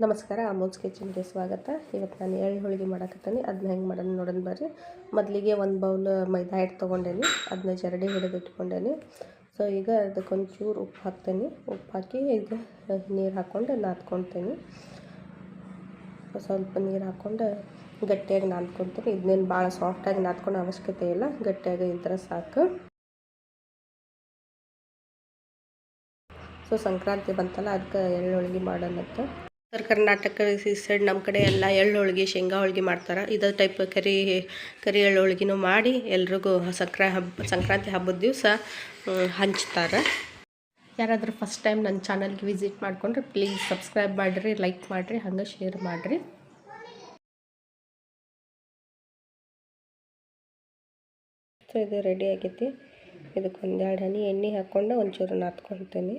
ನಮಸ್ಕಾರ, ಅಮೋಲ್ಸ್ ಕಿಚನ್ಗೆ ಸ್ವಾಗತ. ಇವತ್ತು ನಾನು ಎಳ್ಳು ಹೋಳಿಗೆ ಮಾಡಕತ್ತೀನಿ. ಅದನ್ನ ಹೆಂಗೆ ಮಾಡೋಣ ನೋಡೋಣ ಬರ್ರಿ. ಮೊದಲಿಗೆ ಒಂದು ಬೌಲ್ ಮೈದಾ ಹಿಟ್ಟು ತೊಗೊಂಡೇನಿ. ಅದನ್ನ ಜರಡಿ ಹಿಡಿದು ಇಟ್ಕೊಂಡೇನಿ. ಸೊ ಈಗ ಅದಕ್ಕೊಂಚೂರು ಉಪ್ಪು ಹಾಕ್ತೇನೆ. ಉಪ್ಪು ಹಾಕಿ ಈಗ ನೀರು ಹಾಕ್ಕೊಂಡು ನಾದ್ಕೊತೀನಿ. ಸ್ವಲ್ಪ ನೀರು ಹಾಕ್ಕೊಂಡು ಗಟ್ಟಿಯಾಗಿ ನಾದ್ಕೊತೀನಿ. ಇದನ್ನೇನು ಭಾಳ ಸಾಫ್ಟಾಗಿ ನಾದ್ಕೊಂಡು ಅವಶ್ಯಕತೆ ಇಲ್ಲ. ಗಟ್ಟಿಯಾಗಿ ಇದ್ರೆ ಸಾಕು. ಸೊ ಸಂಕ್ರಾಂತಿ ಬಂತಲ್ಲ, ಅದಕ್ಕೆ ಎಳ್ಳು ಹೋಳಿಗೆ ಮಾಡೋಣಂತ. ಉತ್ತರ ಕರ್ನಾಟಕ ಈ ಸೈಡ್ ನಮ್ಮ ಕಡೆ ಎಲ್ಲ ಎಳ್ಳು ಹೋಳಿಗೆ ಶೇಂಗಾ ಹೋಳಿಗೆ ಮಾಡ್ತಾರೆ. ಇದೇ ಟೈಪ್ ಕರಿ ಕರಿ ಎಳ್ಳು ಹೋಳಿಗೆನೂ ಮಾಡಿ ಎಲ್ರಿಗೂ ಸಂಕ್ರಾ ಹಬ್ಬ ಸಂಕ್ರಾಂತಿ ಹಬ್ಬದ ದಿವಸ ಹಂಚ್ತಾರೆ. ಯಾರಾದರೂ ಫಸ್ಟ್ ಟೈಮ್ ನನ್ನ ಚಾನಲ್ಗೆ ವಿಸಿಟ್ ಮಾಡಿಕೊಂಡ್ರೆ ಪ್ಲೀಸ್ ಸಬ್ಸ್ಕ್ರೈಬ್ ಮಾಡಿರಿ ಲೈಕ್ ಮಾಡಿರಿ, ಹಂಗೆ ಶೇರ್ ಮಾಡಿರಿ. ಸೊ ಇದು ರೆಡಿ ಆಗೈತಿ. ಇದಕ್ಕೆ ಒಂದೆರಡು ಹನಿ ಎಣ್ಣೆ ಹಾಕ್ಕೊಂಡು ಒಂಚೂರು ನಾದ್ಕೊಳ್ತೀನಿ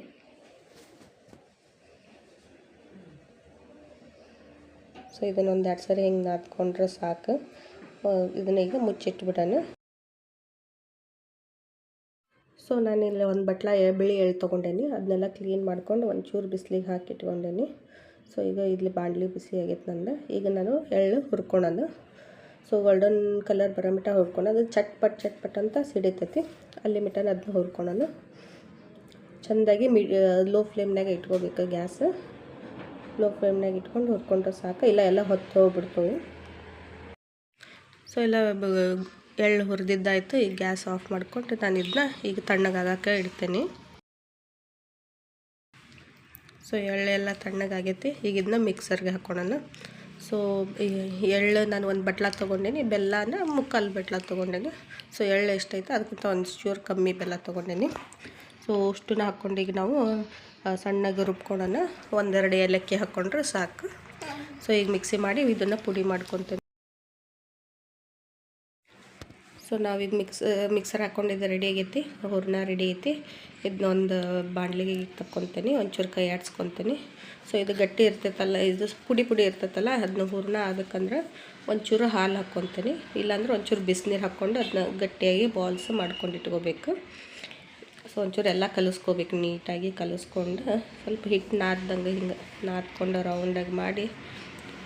ಸೊ ಇದನ್ನು ಒಂದು ಎರಡು ಸರಿ ಹಿಂಗೆ ನಾದ್ಕೊಂಡ್ರೆ ಸಾಕು ಇದನ್ನ ಈಗ ಮುಚ್ಚಿಟ್ಬಿಡೋಣ ಸೊ ಇಲ್ಲಿ ಒಂದು ಬಟ್ಲ ಬಿಳಿ ಎಳ್ಳು ತೊಗೊಂಡೇನಿ ಅದನ್ನೆಲ್ಲ ಕ್ಲೀನ್ ಮಾಡ್ಕೊಂಡು ಒಂಚೂರು ಬಿಸಿಲಿಗೆ ಹಾಕಿ ಇಟ್ಕೊಂಡೇನಿ ಸೊ ಈಗ ಇಲ್ಲಿ ಬಾಣಲಿ ಬಿಸಿ ಆಗೈತೆ ನಂದು ಈಗ ನಾನು ಎಳ್ಳು ಹುರ್ಕೊಳೋದು ಸೊ ಗೋಲ್ಡನ್ ಕಲರ್ ಬರೋ ಮಿಟ ಅದು ಚಟ್ಪಟ್ ಚಟ್ಪಟ್ ಅಂತ ಸಿಡಿತೈತಿ ಅಲ್ಲಿ ಮಿಟನ ಅದನ್ನ ಹುರ್ಕೊಳೋದು ಚೆಂದಾಗಿ ಮಿ ಲೋ ಫ್ಲೇಮ್ನಾಗ ಇಟ್ಕೋಬೇಕು ಗ್ಯಾಸ್ ಲೋ ಫ್ಲೇಮ್ನಾಗ ಇಟ್ಕೊಂಡು ಹುರ್ಕೊಂಡ್ರೆ ಸಾಕು. ಇಲ್ಲ, ಎಲ್ಲ ಹೊತ್ತು ಹೋಗ್ಬಿಡ್ತವೆ ಸೊ ಎಲ್ಲ ಎಳ್ಳು ಹುರಿದಿದ್ದಾಯ್ತು. ಈಗ ಗ್ಯಾಸ್ ಆಫ್ ಮಾಡಿಕೊಂಡು ನಾನು ಇದನ್ನ ಈಗ ತಣ್ಣಗಾಗಕ್ಕೆ ಇಡ್ತೀನಿ. ಸೊ ಎಳ್ಳೆಲ್ಲ ತಣ್ಣಗಾಗೈತಿ. ಈಗ ಇದನ್ನ ಮಿಕ್ಸರ್ಗೆ ಹಾಕ್ಕೊಳ್ಳೋಣ ಸೊ ಎಳ್ಳು ನಾನು ಒಂದು ಬಟ್ಲ ತೊಗೊಂಡೇನಿ, ಬೆಲ್ಲನ ಮುಕ್ಕಾಲು ಬಟ್ಲ ತೊಗೊಂಡೇನಿ. ಸೊ ಎಳ್ಳು ಎಷ್ಟೈತೆ ಅದಕ್ಕಿಂತ ಒಂದು ಚೂರು ಕಮ್ಮಿ ಬೆಲ್ಲ ತೊಗೊಂಡೇನಿ. ಸೊ ಅಷ್ಟನ್ನ ಹಾಕ್ಕೊಂಡು ಈಗ ನಾವು ಸಣ್ಣಗೆ ರುಬ್ಕೊಳ್ಳೋಣ. ಒಂದೆರಡು ಏಲಕ್ಕಿ ಹಾಕ್ಕೊಂಡ್ರೆ ಸಾಕು. ಸೊ ಈಗ ಮಿಕ್ಸಿ ಮಾಡಿ ಇದನ್ನು ಪುಡಿ ಮಾಡ್ಕೊತೀನಿ. ಸೊ ನಾವೀಗ ಮಿಕ್ಸ್, ಮಿಕ್ಸರ್ ಹಾಕ್ಕೊಂಡಿದ್ದು ರೆಡಿ ಆಗೈತಿ. ಹೂರ್ಣ ರೆಡಿ ಐತಿ ಇದನ್ನೊಂದು ಬಾಣಲಿಗೆ ತಕ್ಕೊತೀನಿ. ಒಂಚೂರು ಕೈ ಆಡ್ಸ್ಕೊತೀನಿ. ಸೊ ಇದು ಗಟ್ಟಿ ಇರ್ತೈತಲ್ಲ, ಇದು ಪುಡಿ ಪುಡಿ ಇರ್ತೈತಲ್ಲ, ಅದನ್ನ ಹೂರ್ಣ ಅದಕ್ಕಂದ್ರೆ ಒಂಚೂರು ಹಾಲು ಹಾಕ್ಕೊತೀನಿ. ಇಲ್ಲಾಂದ್ರೆ ಒಂಚೂರು ಬಿಸಿನೀರು ಹಾಕ್ಕೊಂಡು ಅದನ್ನ ಗಟ್ಟಿಯಾಗಿ ಬಾಲ್ಸ್ ಮಾಡ್ಕೊಂಡು ಇಟ್ಕೋಬೇಕು. ಸೊ ಒಂಚೂರು ಎಲ್ಲ ಕಲಿಸ್ಕೋಬೇಕು, ನೀಟಾಗಿ ಕಲಿಸ್ಕೊಂಡು ಸ್ವಲ್ಪ ಹಿಟ್ಟು ನಾದ್ದಂಗೆ ಹಿಂಗೆ ನಾದ್ಕೊಂಡು ರೌಂಡಾಗಿ ಮಾಡಿ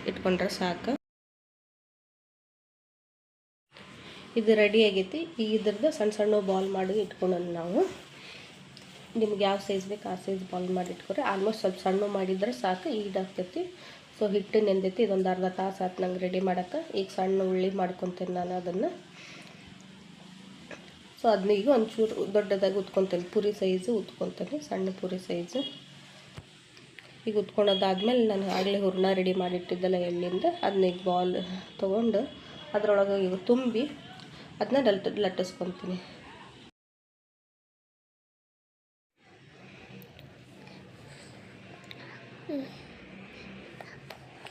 ಇಟ್ಕೊಂಡ್ರೆ ಸಾಕು. ಇದು ರೆಡಿ ಆಗೈತಿ. ಈಗ ಇದ್ರದ್ದು ಸಣ್ಣ ಸಣ್ಣ ಬಾಲ್ ಮಾಡಿ ಇಟ್ಕೊಳ್ಳೋಣ ನಾವು. ನಿಮ್ಗೆ ಯಾವ ಸೈಜ್ ಬೇಕು ಆ ಸೈಜ್ ಬಾಲ್ ಮಾಡಿ ಇಟ್ಕೊರಿ. ಆಲ್ಮೋಸ್ಟ್ ಸ್ವಲ್ಪ ಸಣ್ಣ ಮಾಡಿದ್ರೆ ಸಾಕು ಈಡಾಗ್ತೈತಿ ಸೊ ಹಿಟ್ಟು ನೆಂದೈತಿ ಇದೊಂದು ಅರ್ಧ ತಾಸು ಆಯ್ತು ನಂಗೆ ರೆಡಿ ಮಾಡೋಕ್ಕೆ. ಈಗ ಸಣ್ಣ ಉಳ್ಳಿ ಮಾಡ್ಕೊತೀನಿ ನಾನು ಅದನ್ನು. ಸೊ ಅದನ್ನ ಈಗ ಒಂಚೂರು ದೊಡ್ಡದಾಗಿ ಉತ್ಕೊತೇನೆ. ಪೂರಿ ಸೈಜು ಉತ್ಕೊತೇನೆ, ಸಣ್ಣ ಪೂರಿ ಸೈಜು ಈಗ ಉತ್ಕೊಳೋದಾದ್ಮೇಲೆ ನಾನು ಆಗಲೇ ಹೂರ್ಣ ರೆಡಿ ಮಾಡಿಟ್ಟಿದ್ದಲ್ಲ ಎಳ್ಳಿಂದ ಅದನ್ನ ಈಗ ಬಾಲ್ ತೊಗೊಂಡು ಅದರೊಳಗೆ ಈಗ ತುಂಬಿ ಅದನ್ನ ಲಟ್, ಲಟ್ಟಿಸ್ಕೊತೀನಿ.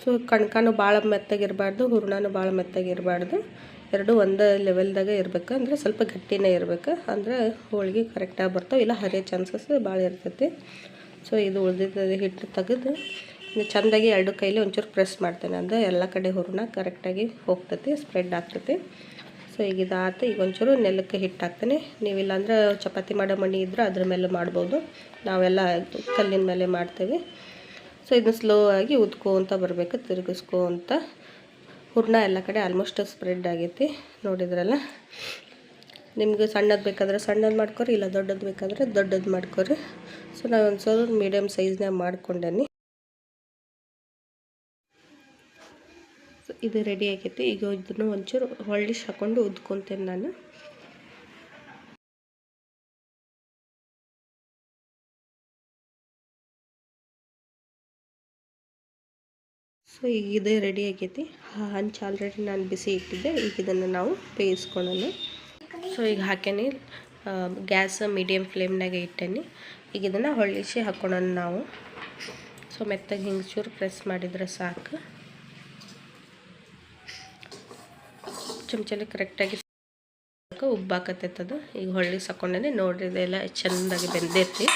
ಸೊ ಕಣಕಾನು ಭಾಳ ಮೆತ್ತಗಿರಬಾರ್ದು ಹೂರ್ಣನೂ ಭಾಳ ಮೆತ್ತಗಿರಬಾರ್ದು. ಎರಡು ಒಂದೇ ಲೆವೆಲ್ದಾಗ ಇರ್ಬೇಕು. ಅಂದರೆ ಸ್ವಲ್ಪ ಗಟ್ಟಿನೇ ಇರ್ಬೇಕು. ಅಂದರೆ ಹೋಳಿಗೆ ಕರೆಕ್ಟಾಗಿ ಬರ್ತಾವೆ. ಇಲ್ಲ ಹರಿಯೋ ಚಾನ್ಸಸ್ ಭಾಳ ಇರ್ತೈತಿ. ಸೊ ಇದು ಉಳಿದಿದ್ದ ಹಿಟ್ಟು ತೆಗೆದು ಚೆಂದಾಗಿ ಎರಡು ಕೈಲಿ ಒಂಚೂರು ಪ್ರೆಸ್ ಮಾಡ್ತೇನೆ. ಅಂದರೆ ಎಲ್ಲ ಕಡೆ ಹೂರ್ಣ ಕರೆಕ್ಟಾಗಿ ಹೋಗ್ತೈತಿ ಸ್ಪ್ರೆಡ್ ಆಗ್ತೈತಿ. ಸೊ ಈಗ ಇದಾತ. ಈಗ ಒಂಚೂರು ನೆಲಕ್ಕೆ ಹಿಟ್ಟು ಹಾಕ್ತೇನೆ. ನೀವಿಲ್ಲಾಂದ್ರೆ ಚಪಾತಿ ಮಾಡೋ ಮಣ್ಣಿ ಇದ್ರೆ ಅದ್ರ ಮೇಲೆ ಮಾಡ್ಬೋದು. ನಾವೆಲ್ಲ ಕಲ್ಲಿನ ಮೇಲೆ ಮಾಡ್ತೇವೆ. ಸೊ ಇದನ್ನ ಸ್ಲೋ ಆಗಿ ಉದ್ಕೋತ ಬರಬೇಕು, ತಿರುಗಿಸ್ಕೋ ಅಂತ. ಹೂರ್ಣ ಎಲ್ಲ ಕಡೆ ಆಲ್ಮೋಸ್ಟ್ ಸ್ಪ್ರೆಡ್ ಆಗೈತಿ, ನೋಡಿದ್ರಲ್ಲ? ನಿಮ್ಗೆ ಸಣ್ಣದು ಬೇಕಾದ್ರೆ ಸಣ್ಣದು ಮಾಡ್ಕೊರಿ, ಇಲ್ಲ ದೊಡ್ಡದು ಬೇಕಾದ್ರೆ ದೊಡ್ಡದು ಮಾಡ್ಕೊರಿ. ಸೊ ನಾನು ಒಂದು ಸ್ವಲ್ಪ ಮೀಡಿಯಮ್ ಸೈಜ್ನಾಗ ಮಾಡ್ಕೊಂಡೇನಿ. ಇದು ರೆಡಿ ಆಗೈತಿ. ಈಗ ಇದನ್ನು ಒಂಚೂರು ಹೊಳ್ಳಿಶ್ ಹಾಕೊಂಡು ಉದ್ಕೊತೇನೆ ನಾನು. ಸೊ ಈಗ ಇದೇ ರೆಡಿ ಆಗೈತಿ. ಹಂಚು ಆಲ್ರೆಡಿ ನಾನು ಬಿಸಿ ಇಟ್ಟಿದ್ದೆ. ಈಗ ಇದನ್ನು ನಾವು ಬೇಯಿಸ್ಕೊಳ್ಳೋಣ. ಸೊ, ಈಗ ಹಾಕೇನಿ. Gas medium ಫ್ಲೇಮ್ನಾಗೆ ಇಟ್ಟೇನಿ. ಈಗ ಇದನ್ನು ಹೊಳ್ಳಿಸಿ ಹಾಕ್ಕೊಳ್ಳೋಣ ನಾವು. ಸೊ, ಮೆತ್ತಗೆ ಹಿಂಗೆ ಚೂರು ಪ್ರೆಸ್ ಮಾಡಿದರೆ ಸಾಕು. ಚಮಚಲ್ಲಿ ಕರೆಕ್ಟಾಗಿ ಉಬ್ಬಾಕತ್ತೈತದು ಈಗ ಹೊಳ್ಳಿ ಸಾಕೊಂಡೇನೆ. ನೋಡ್ರಿ, ಇದೆಲ್ಲ ಚೆಂದಾಗಿ ಬೆಂದೈತಿ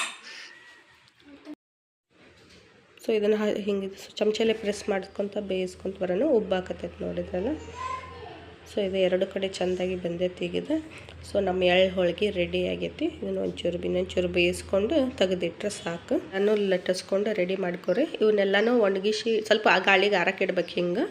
ಸೊ ಇದನ್ನು ಹಿಂಗೆ ಚಮಚಲ್ಲೇ ಪ್ರೆಸ್ ಮಾಡ್ಕೊತ ಬೇಯಿಸ್ಕೊಂತ ಬರೋಣ ಉಬ್ಬಾಕತ್ತೈತೆ ನೋಡಿದ್ರಲ್ಲ ಸೊ ಇದು ಎರಡು ಕಡೆ ಚೆಂದಾಗಿ ಬಂದೈತಿ ಈಗ ಇದು ಸೊ ನಮ್ಮ ಎಳ್ಳು ಹೋಳಿಗೆ ರೆಡಿ ಆಗೈತಿ. ಇದನ್ನ ಒಂಚೂರು ಇನ್ನೊಂಚೂರು ಬೇಯಿಸ್ಕೊಂಡು ತೆಗೆದಿಟ್ರೆ ಸಾಕು. ನಾನು ಲಟ್ಟಿಸ್ಕೊಂಡು ರೆಡಿ ಮಾಡ್ಕೊರಿ. ಇವನ್ನೆಲ್ಲನೂ ಒಣಗಿಸಿ ಸ್ವಲ್ಪ ಆ ಗಾಳಿಗೆ ಆರಕ್ಕೆ ಇಡ್ಬೇಕು ಹಿಂಗೆ.